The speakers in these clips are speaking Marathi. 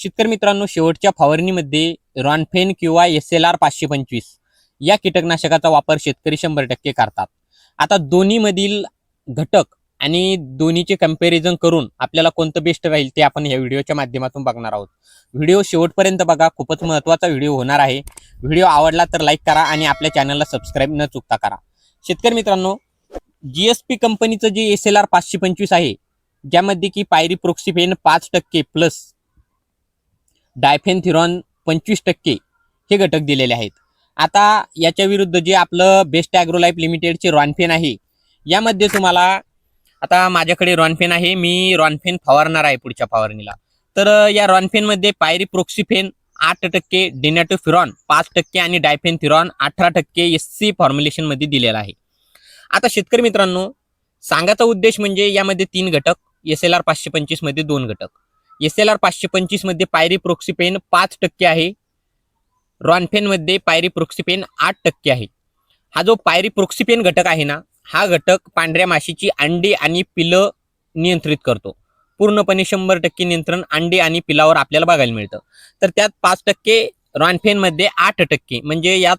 शेतकरी मित्रांनो शेवटच्या फवारणीमध्ये रॉनफेन किंवा एस एल आर पाचशे पंचवीस या कीटकनाशकाचा वापर शेतकरी शंभर टक्के करतात. आता दोन्हीमधील घटक आणि दोन्हीचे कंपॅरिझन करून आपल्याला कोणतं बेस्ट राहील ते आपण या व्हिडिओच्या माध्यमातून बघणार आहोत. व्हिडिओ शेवटपर्यंत बघा खूपच महत्त्वाचा व्हिडिओ होणार आहे. व्हिडिओ आवडला तर लाईक करा आणि आपल्या चॅनलला सबस्क्राईब न चुकता करा. शेतकरी मित्रांनो जी एस पी कंपनीचं जे एस एल आर पाचशे पंचवीस आहे ज्यामध्ये की पायरी प्रोक्सिफेन पाच टक्के प्लस डायफेनथिरॉन पंचवीस टक्के हे घटक दिलेले आहेत. आता याच्या विरुद्ध जे आपलं बेस्ट ॲग्रोलाईफ लिमिटेडचे रॉनफेन आहे यामध्ये तुम्हाला आता माझ्याकडे रॉनफेन आहे मी रॉनफेन फवारणार आहे पुढच्या फवारणीला. तर या रॉनफेनमध्ये पायरी प्रोक्सिफेन आठ टक्के डिनॅटोफिरॉन पाच टक्के आणि डायफेनथिरॉन अठरा टक्के एस सी फॉर्म्युलेशनमध्ये दिलेला आहे. आता शेतकरी मित्रांनो सांगायचा उद्देश म्हणजे यामध्ये तीन घटक एस एल आर पाचशे पंचवीसमध्ये दोन घटक. एस एल आर पाचशे पंचवीसमध्ये पायरी प्रोक्सिपेन पाच टक्के आहे. रॉनफेनमध्ये पायरी प्रोक्सिपेन आठ टक्के आहे. हा जो पायरी प्रोक्सिपेन घटक आहे ना हा घटक पांढऱ्या माशीची अंडी आणि पिलं नियंत्रित करतो. पूर्णपणे शंभर टक्के नियंत्रण अंडी आणि पिलावर आपल्याला बघायला मिळतं. तर त्यात पाच टक्के रॉनफेनमध्ये आठ टक्के म्हणजे यात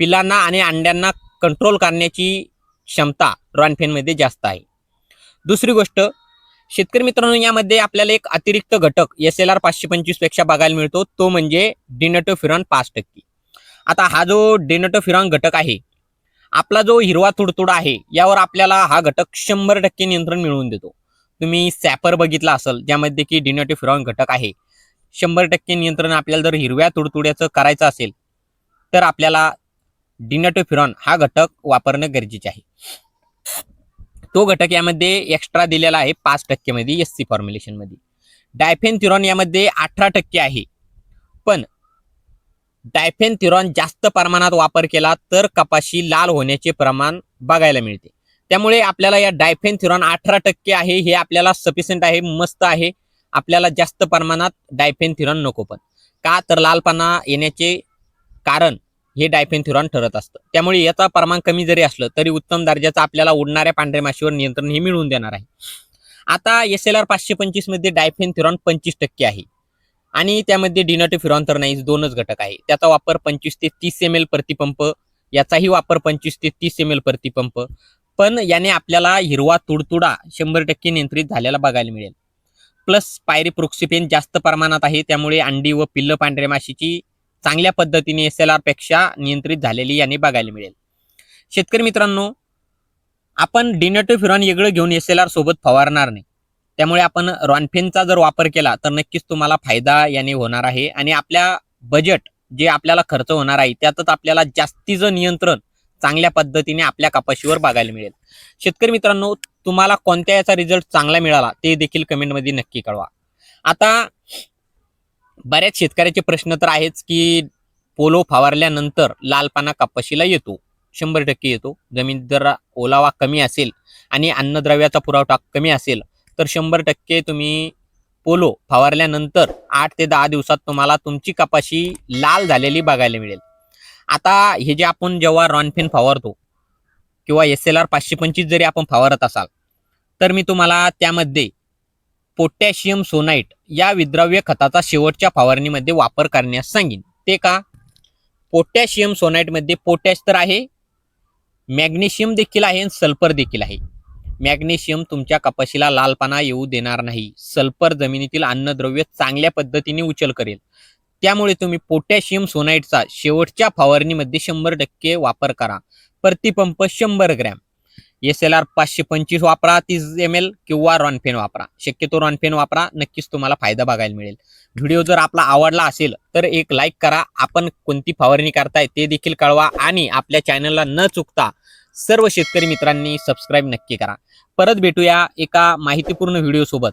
पिलांना आणि अंड्यांना कंट्रोल करण्याची क्षमता रॉनफेनमध्ये जास्त आहे. दुसरी गोष्ट शेतकरी मित्रांनो यामध्ये आपल्याला एक अतिरिक्त घटक एस एल आर पाचशे पंचवीसपेक्षा बघायला मिळतो. तो म्हणजे डिनटोफिरॉन पाच टक्के. आता हा जो डिनटोफिरॉन घटक आहे आपला जो हिरवा तुडतुडा आहे यावर आपल्याला हा घटक शंभर टक्के नियंत्रण मिळवून देतो. तुम्ही सॅपर बघितला असेल ज्यामध्ये की डिनटोफिरॉन घटक आहे. शंभर टक्के नियंत्रण आपल्याला जर हिरव्या तुडतुड्याचं करायचं असेल तर आपल्याला डिनटोफिरॉन हा घटक वापरणं गरजेचे आहे. तो घटक यामध्ये एक्स्ट्रा दिलेला आहे पाच टक्केमध्ये एस सी फॉर्म्युलेशनमध्ये डायफेनथिरॉन यामध्ये अठरा टक्के आहे. पण डायफेनथिरॉन जास्त प्रमाणात वापर केला तर कपाशी लाल होण्याचे प्रमाण बघायला मिळते. त्यामुळे आपल्याला या डायफेनथिरॉन अठरा टक्के आहे हे आपल्याला सफिशियंट आहे मस्त आहे. आपल्याला जास्त प्रमाणात डायफेनथिरॉन नको पण. का तर लालपणा येण्याचे कारण हे डायफेनथिरॉन ठरत असतं. त्यामुळे याचा प्रमाण कमी जरी असलं तरी उत्तम दर्जाचं आपल्याला उडणाऱ्या पांढऱ्या माशीवर नियंत्रण हे मिळवून देणार आहे. आता एस एल आर पाचशे पंचवीसमध्ये डायफेनथिरॉन पंचवीस टक्के आहे. आणि त्यामध्ये डिनटोफिरॉन तर नाही दोनच घटक आहे. त्याचा वापर पंचवीस ते तीस एम एल प्रतिपंप याचाही वापर पंचवीस ते तीस एम एल प्रतिपंप. पण याने आपल्याला हिरवा तुडतुडा शंभर टक्के नियंत्रित झालेला बघायला मिळेल. प्लस पायरी प्रोक्सिपेन जास्त प्रमाणात आहे त्यामुळे अंडी व पिल्ल पांढऱ्या माशीची चांगल्या पद्धतीने एस एल आरपेक्षा नियंत्रित झालेली याने बघायला मिळेल. शेतकरी मित्रांनो आपण डिनटोफिरॉन वेगळं घेऊन एस एल आर सोबत फवारणार नाही. त्यामुळे आपण रॉनफेनचा जर वापर केला तर नक्कीच तुम्हाला फायदा याने होणार आहे आणि आपल्या बजेट जे आपल्याला खर्च होणार आहे त्यातच आपल्याला जास्तीचं नियंत्रण चांगल्या पद्धतीने आपल्या कपाशीवर बघायला मिळेल. शेतकरी मित्रांनो तुम्हाला कोणत्या याचा रिझल्ट चांगला मिळाला ते देखील कमेंटमध्ये नक्की कळवा. आता बऱ्याच शेतकऱ्याचे प्रश्न तर आहेच की पोलो फवारल्यानंतर लालपाना कपाशीला येतो शंभर टक्के येतो. जमीन जर ओलावा कमी असेल आणि अन्नद्रव्याचा पुरवठा कमी असेल तर शंभर टक्के तुम्ही पोलो फवारल्यानंतर आठ ते दहा दिवसात तुम्हाला तुमची कपाशी लाल झालेली बघायला मिळेल. आता हे जे आपण जेव्हा रॉनफेन फवारतो किंवा एस एल आर पाचशे पंचवीस जरी आपण फवारत असाल तर मी तुम्हाला त्यामध्ये पोटॅशियम सोनाईट या विद्रव्य खताचा शेवटच्या फवारणीमध्ये वापर करण्यास सांगेन. ते का? पोटॅशियम सोनाईटमध्ये पोटॅश तर आहे. मॅग्नेशियम देखील आहे आणि सल्फर देखील आहे. मॅग्नेशियम तुमच्या कपाशीला लालपणा येऊ देणार नाही. सल्फर जमिनीतील अन्नद्रव्य चांगल्या पद्धतीने उचल करेल. त्यामुळे तुम्ही पोटॅशियम सोनाईटचा शेवटच्या फवारणीमध्ये शंभर टक्के वापर करा. प्रतिपंप शंभर ग्रॅम. एस एल आर पाचशे पंचवीस वापरा तीस एम एल किंवा रॉनफेन वापरा. शक्यतो रॉनफेन वापरा नक्कीच तुम्हाला फायदा बघायला मिळेल. व्हिडिओ जर आपला आवडला असेल तर एक लाईक करा. आपण कोणती फवारणी करताय ते देखील कळवा आणि आपल्या चॅनलला न चुकता सर्व शेतकरी मित्रांनी सबस्क्राईब नक्की करा. परत भेटूया एका माहितीपूर्ण व्हिडिओ सोबत.